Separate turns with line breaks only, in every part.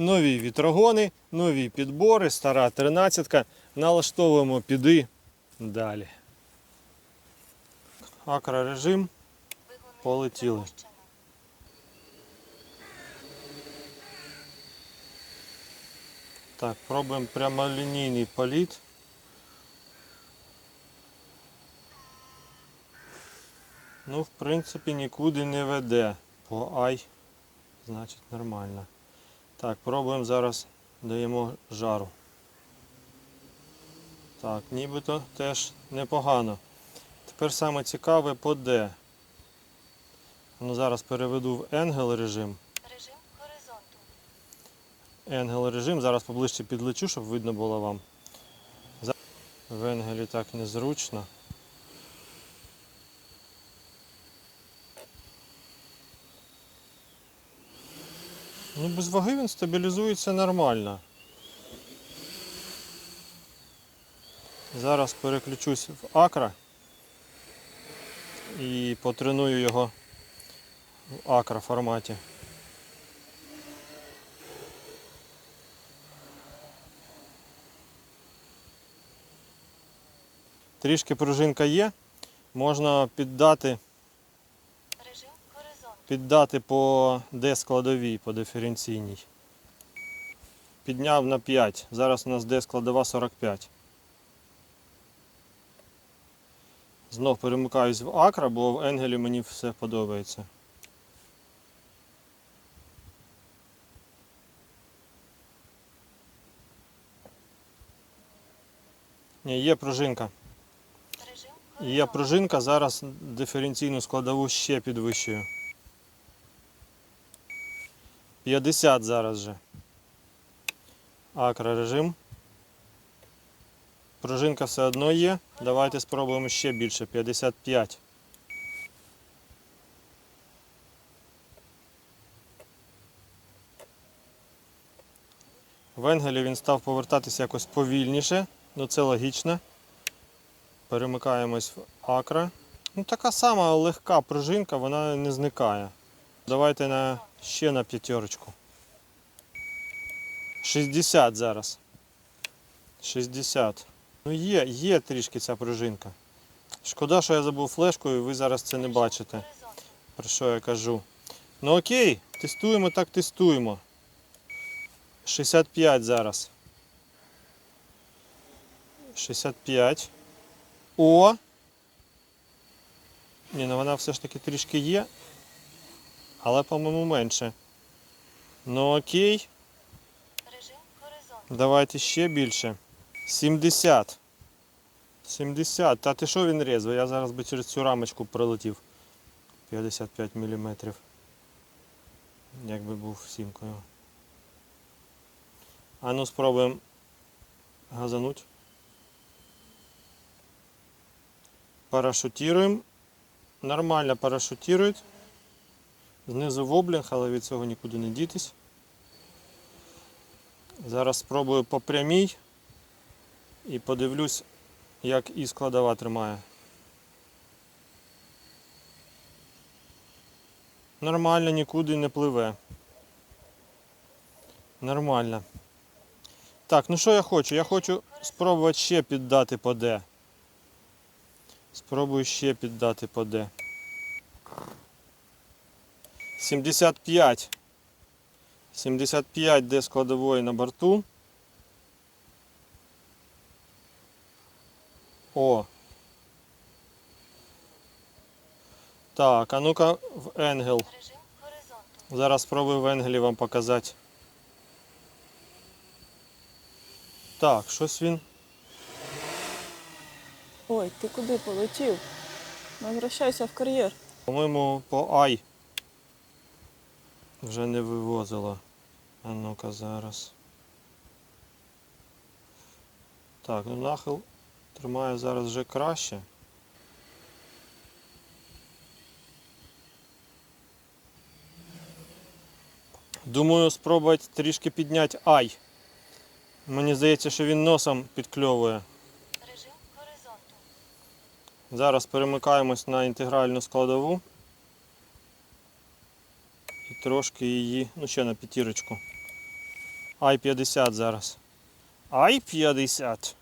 Нові вітрогони, нові підбори, стара 13 Налаштовуємо піди далі. Акрорежим. Полетіли. Так, пробуємо прямолінійний політ. Ну, в принципі, нікуди не веде. По ай, значить нормально. Так, пробуємо зараз, даємо жару. Так, нібито теж непогано. Тепер саме цікаве по D. Ну, зараз переведу в Енгел режим.
Режим горизонту.
Енгел режим. Зараз поближче підлечу, щоб видно було вам. В Енгелі так незручно. Ну, без ваги він стабілізується нормально. Зараз переключусь в акра і потреную його в акра форматі. Трішки пружинка є. Можна піддати. Піддати по D складовій, по диференційній. Підняв на 5. Зараз у нас D складова 45. Знов перемикаюсь в акра, бо в енгелі мені все подобається. Ні, є пружинка. Є пружинка, зараз диференційну складову ще підвищую. 50 зараз же. Акра режим. Пружинка все одно є. Давайте спробуємо ще більше. 55. В він став повертатися якось повільніше, ну це логічно. Перемикаємось в акра. Ну, така сама легка пружинка, вона не зникає. Давайте на, ще на п'ятерочку. 60 зараз. 60. Ну є, є трішки ця пружинка. Шкода, що я забув флешку і ви зараз це не бачите, про що я кажу. Ну окей, тестуємо так тестуємо. 65 зараз. 65. О! Ні, ну вона все ж таки трішки є. Але, по-моєму, менше. Ну окей,
Режим горизонту.
давайте ще більше. 70. 70. Та ти що він резвий? Я зараз би через цю рамочку пролетів. 55 мм. Якби був сімкою. А ну спробуємо газануть. Парашутируємо. Нормально парашутирують. Знизу в воблінг, але від цього нікуди не дітись. Зараз спробую по прямій і подивлюсь, як і складова тримає. Нормально, нікуди не пливе. Нормально. Так, ну що я хочу? Я хочу спробувати ще піддати по D. Спробую ще піддати по D. 75. 75 D складової на борту. О. Так, а ну-ка в Енгел. Зараз спробую в Енгелі вам показати. Так, щось він.
Ой, ти куди полетів? Возвращайся в кар'єр.
По-моєму, по Ай. Вже не вивозило. А ну-ка зараз. Так, ну нахил тримає зараз вже краще. Думаю, спробувати трішки підняти Ай. Мені здається, що він носом підкльовує.
Режим горизонту.
Зараз перемикаємось на інтегральну складову. Трошки її, ну ще на п'ятірочку. Ай-50 зараз. Ай-50.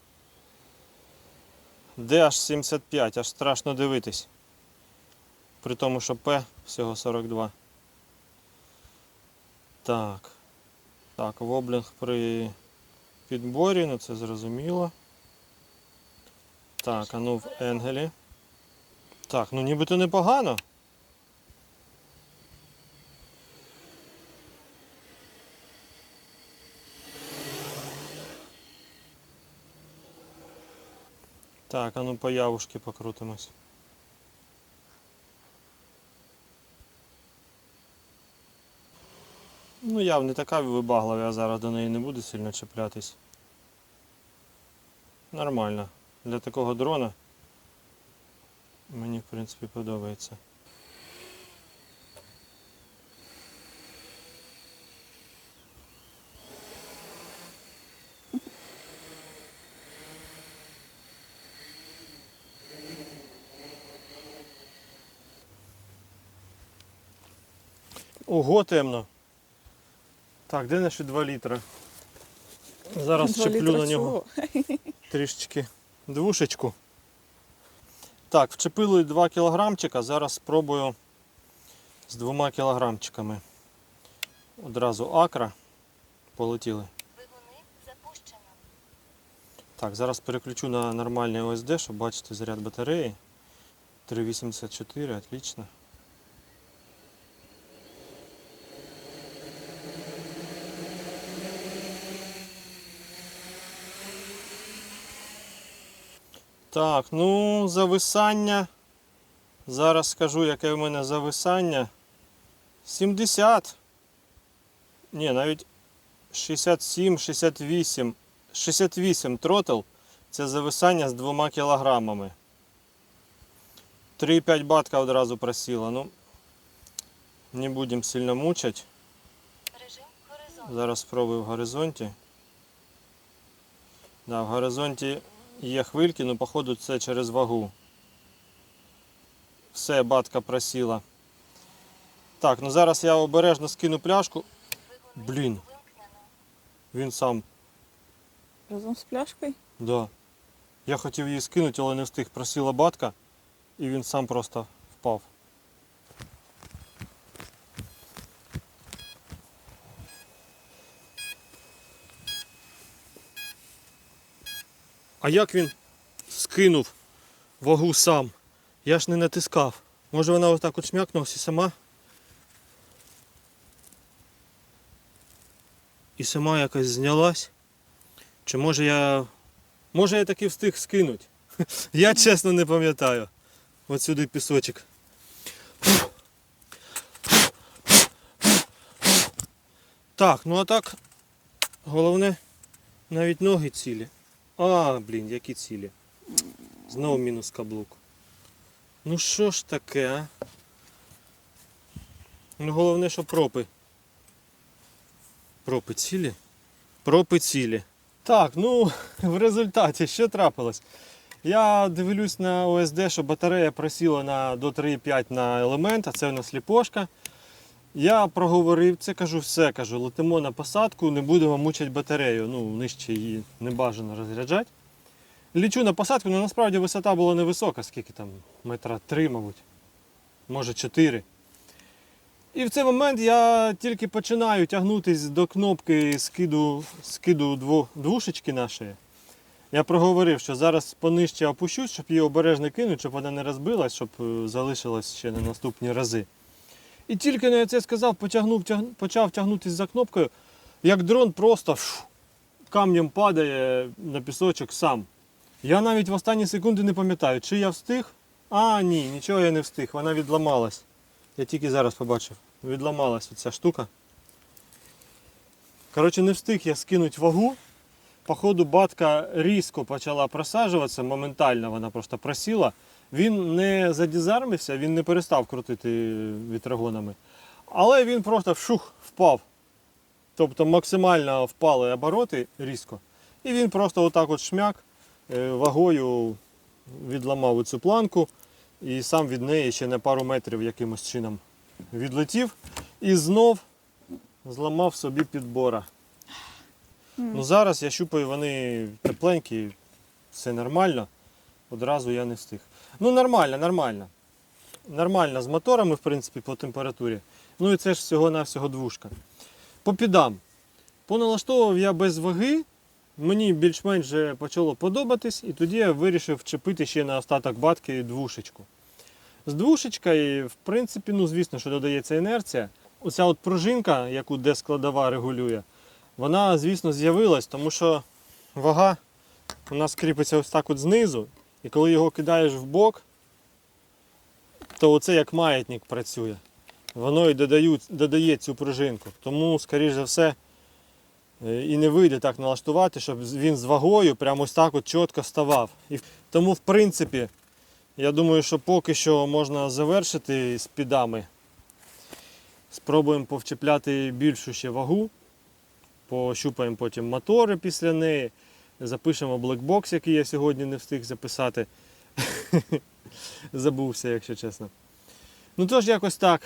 Де аж 75, аж страшно дивитись. При тому, що П всього 42. Так. Так, воблінг при підборі, ну це зрозуміло. Так, а ну в Енгелі. Так, ну нібито непогано. Так, а ну по явушки покрутимось. Ну, яв не така вибаглива, я зараз до неї не буду сильно чіплятись. Нормально. Для такого дрона мені в принципі подобається. Ого, темно. Так, де наші 2 літри? Зараз
Два
чеплю
літра
на нього
чого?
трішечки двушечку. Так, вчепили 2 кілограмчика, зараз спробую з 2 кілограмчиками. Одразу акра. Полетіли. Так, зараз переключу на нормальний ОСД, щоб бачити заряд батареї. 384, отлично. Так, ну, зависання. Зараз скажу, яке в мене зависання. 70. Ні, навіть 67, 68. 68 тротл це зависання з 2 кілограмами. 3,5 батка одразу просіла. Ну, не будемо сильно
горизонт.
Зараз спробую в горизонті. Да, в горизонті є хвильки, але походу це через вагу. Все, батка просіла. Так, ну зараз я обережно скину пляшку. Блін. Він сам
Разом з пляшкою?
Да. Я хотів її скинути, але не встиг. Просіла батка, і він сам просто впав. А як він скинув вагу сам? Я ж не натискав. Може вона отак от шмякнулася і сама? І сама якось знялась? Чи може я. Може я таки встиг скинути? Я чесно не пам'ятаю. От сюди пісочок. Так, ну а так. Головне, навіть ноги цілі. А, блін, які цілі. Знову мінус каблук. Ну що ж таке, а? Ну головне, що пропи. Пропи цілі? Пропи цілі. Так, ну в результаті що трапилось? Я дивлюсь на ОСД, що батарея просіла на, до 3,5 на елемент, а це у нас ліпошка. Я проговорив це, кажу, все, кажу, летимо на посадку, не будемо мучити батарею. Ну, нижче її не бажано розряджати. Лічу на посадку, але насправді висота була невисока, скільки там, метра 3, мабуть, може 4. І в цей момент я тільки починаю тягнутися до кнопки скиду, скиду дву, двушечки нашої. Я проговорив, що зараз понижче опущусь, щоб її обережно кинути, щоб вона не розбилась, щоб е, залишилась ще на наступні рази. І тільки я це сказав, потягнув, тяг... почав тягнутися за кнопкою, як дрон просто фу, камнем падає на пісочок сам. Я навіть в останні секунди не пам'ятаю, чи я встиг. А, ні, нічого я не встиг, вона відламалась. Я тільки зараз побачив. Відламалась ця штука. Коротше, не встиг я скинути вагу. Походу, батка різко почала просаджуватися, моментально вона просто просіла. Він не задізармився, він не перестав крутити вітрогонами. Але він просто вшух впав. Тобто максимально впали обороти різко. І він просто отак от шмяк е, вагою відламав цю планку і сам від неї ще на пару метрів якимось чином відлетів і знов зламав собі підбора. Ну зараз я щупаю, вони тепленькі, все нормально. Одразу я не встиг. Ну нормально, нормально. Нормально з моторами, в принципі, по температурі. Ну і це ж всього-навсього двушка. По підам. Поналаштовував я без ваги. Мені більш-менш почало подобатись, і тоді я вирішив вчепити ще на остаток батки двушечку. З двушечкою, в принципі, ну звісно, що додається інерція. Оця от пружинка, яку де складова регулює, вона, звісно, з'явилась, тому що вага у нас кріпиться ось так от знизу, і коли його кидаєш в бок, то оце як маятник працює. Воно і додає цю пружинку. Тому, скоріш за все, е, і не вийде так налаштувати, щоб він з вагою прямо ось так от чітко ставав. І тому, в принципі, я думаю, що поки що можна завершити з підами. Спробуємо повчепляти більшу ще вагу. Пощупаємо потім мотори після неї. Запишемо блекбокс, який я сьогодні не встиг записати. Забувся, якщо чесно. Ну тож якось так.